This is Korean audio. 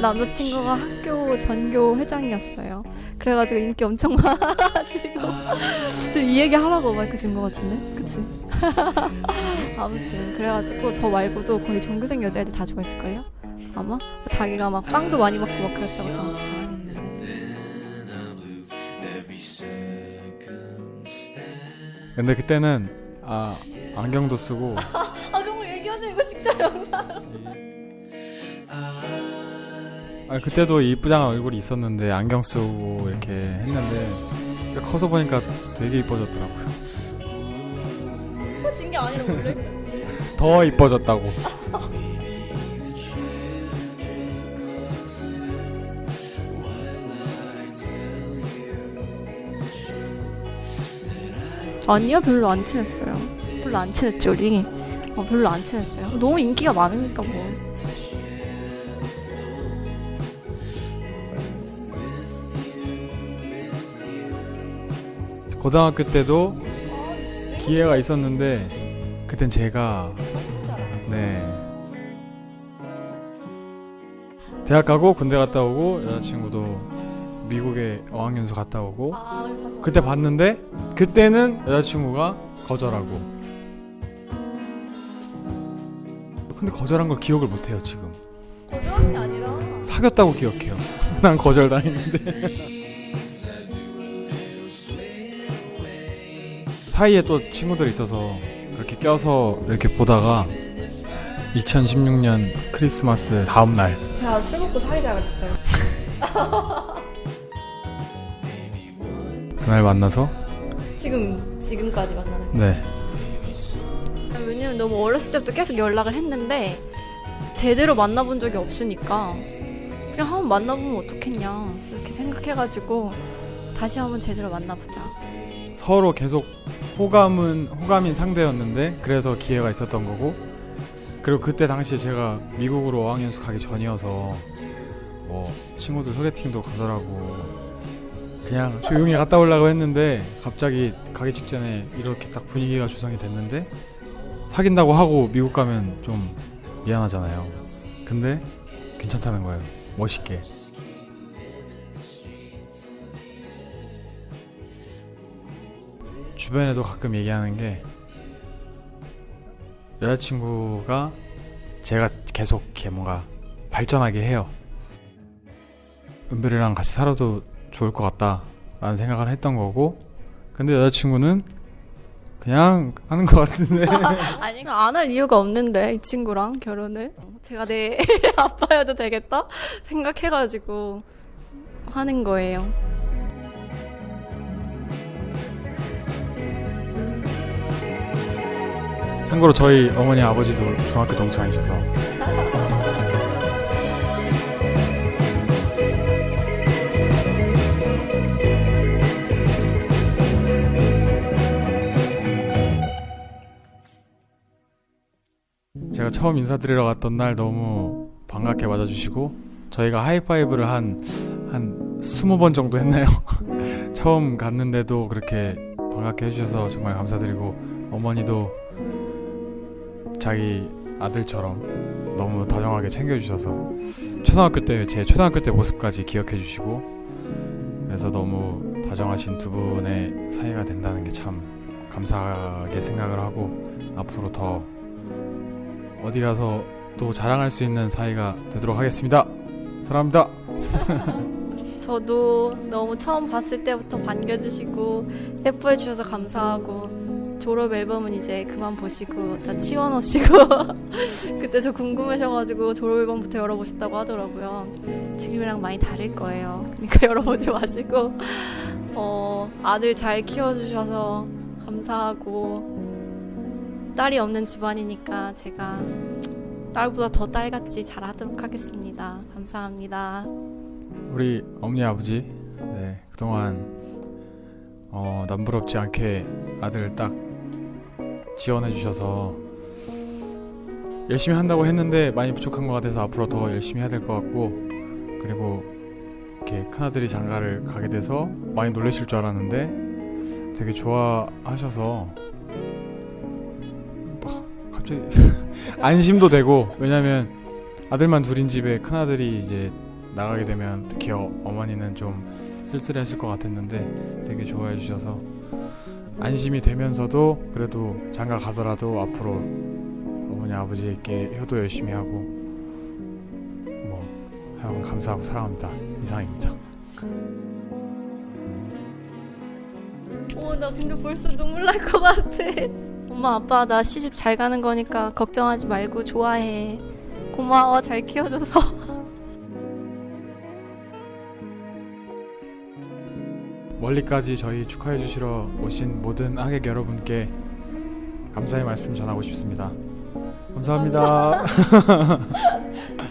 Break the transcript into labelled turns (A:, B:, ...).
A: 남자친구가 학교 전교 회장이었어요. 그래가지고 인기 엄청 많아가지고 지금 이 얘기 하라고 마이크 준것 같은데, 그치? 아무튼 그래가지고 저 말고도 거의 전교생 여자애들 다 좋아했을걸요? 아마 자기가 막 빵도 많이 받고 막 그랬다고 저한테 자랑했는데.
B: 근데 그때는 아 안경도 쓰고
A: 아 그런 거 얘기하자 이거 진짜 영상.
B: 아 그때도 이쁘장한 얼굴이 있었는데 안경 쓰고 이렇게 했는데 커서 보니까 되게 이뻐졌더라고요.
A: 진게 아니라 원래 그랬지.
B: 더 이뻐졌다고.
A: 아니요 별로 안 친했어요. 별로 안 친했죠 우리. 어, 별로 안 친했어요. 너무 인기가 많으니까 뭐.
B: 고등학교 때도 기회가 있었는데 그땐 제가 네. 대학 가고 군대 갔다 오고 여자친구도 미국에 어학연수 갔다 오고
A: 아
B: 그때 봤는데 그때는 여자친구가 거절하고. 근데 거절한 걸 기억을 못해요 지금.
A: 거절한 게 아니라.
B: 사귀었다고 기억해요. 난 거절당했는데 사이에 또 친구들이 있어서 그렇게 껴서 이렇게 보다가 2016년 크리스마스 다음 날
A: 제가 술 먹고 사귀자 그랬어요.
B: 그날 만나서
A: 지금 지금까지 만나는.
B: 네
A: 왜냐면 너무 어렸을 때부터 계속 연락을 했는데 제대로 만나본 적이 없으니까 그냥 한번 만나보면 어떻겠냐 이렇게 생각해가지고 다시 한번 제대로 만나보자.
B: 서로 계속 호감은 호감인 상대였는데 그래서 기회가 있었던 거고. 그리고 그때 당시에 제가 미국으로 어학연수 가기 전이어서 뭐 친구들 소개팅도 거절하고. 그냥 조용히 갔다 오려고 했는데 갑자기 가기 직전에 이렇게 딱 분위기가 조성이 됐는데 사귄다고 하고 미국 가면 좀 미안하잖아요. 근데 괜찮다는 거예요. 멋있게 주변에도 가끔 얘기하는 게 여자친구가 제가 계속 이렇게 뭔가 발전하게 해요. 은별이랑 같이 살아도 좋을 것 같다라는 생각을 했던 거고 근데 여자친구는 그냥 하는 것 같은데
A: 아니 안 할 이유가 없는데 이 친구랑 결혼을 제가 내 아빠여도 되겠다 생각해가지고 하는 거예요.
B: 참고로 저희 어머니 아버지도 중학교 동창이셔서 제가 처음 인사드리러 갔던 날 너무 반갑게 맞아주시고 저희가 하이파이브를 한한 스무 번 정도 했나요? 처음 갔는데도 그렇게 반갑게 해주셔서 정말 감사드리고 어머니도 자기 아들처럼 너무 다정하게 챙겨주셔서 초등학교 때 제 초등학교 때 모습까지 기억해 주시고 그래서 너무 다정하신 두 분의 사이가 된다는 게 참 감사하게 생각을 하고 앞으로 더 어디 가서 또 자랑할 수 있는 사이가 되도록 하겠습니다. 사랑합니다.
A: 저도 너무 처음 봤을 때부터 반겨주시고 예뻐해 주셔서 감사하고 졸업 앨범은 이제 그만 보시고 다 치워놓으시고 그때 저 궁금하셔가지고 졸업 앨범부터 열어보셨다고 하더라고요. 지금이랑 많이 다를 거예요. 그러니까 열어보지 마시고 어, 아들 잘 키워주셔서 감사하고 딸이 없는 집안이니까 제가 딸보다 더 딸같이 잘하도록 하겠습니다. 감사합니다.
B: 우리 어머니 아버지 네 그동안 어, 남부럽지 않게 아들을 딱 지원해 주셔서 열심히 한다고 했는데 많이 부족한 것 같아서 앞으로 더 열심히 해야 될 것 같고 그리고 이렇게 큰아들이 장가를 가게 돼서 많이 놀라실 줄 알았는데 되게 좋아하셔서 막 갑자기 안심도 되고 왜냐면 아들만 둘인 집에 큰아들이 이제 나가게 되면 특히 어, 어머니는 좀 쓸쓸해하실 것 같았는데 되게 좋아해 주셔서 안심이 되면서도 그래도 장가 가더라도 앞으로 어머니 아버지께 효도 열심히 하고 뭐 하여간 감사하고 사랑합니다 이상입니다.
A: 오, 나 근데 벌써 눈물 날 것 같아. 엄마, 아빠, 나 시집 잘 가는 거니까 걱정하지 말고 좋아해. 고마워, 잘 키워줘서.
B: 멀리까지 저희 축하해 주시러 오신 모든 하객 여러분께 감사의 말씀 전하고 싶습니다. 감사합니다.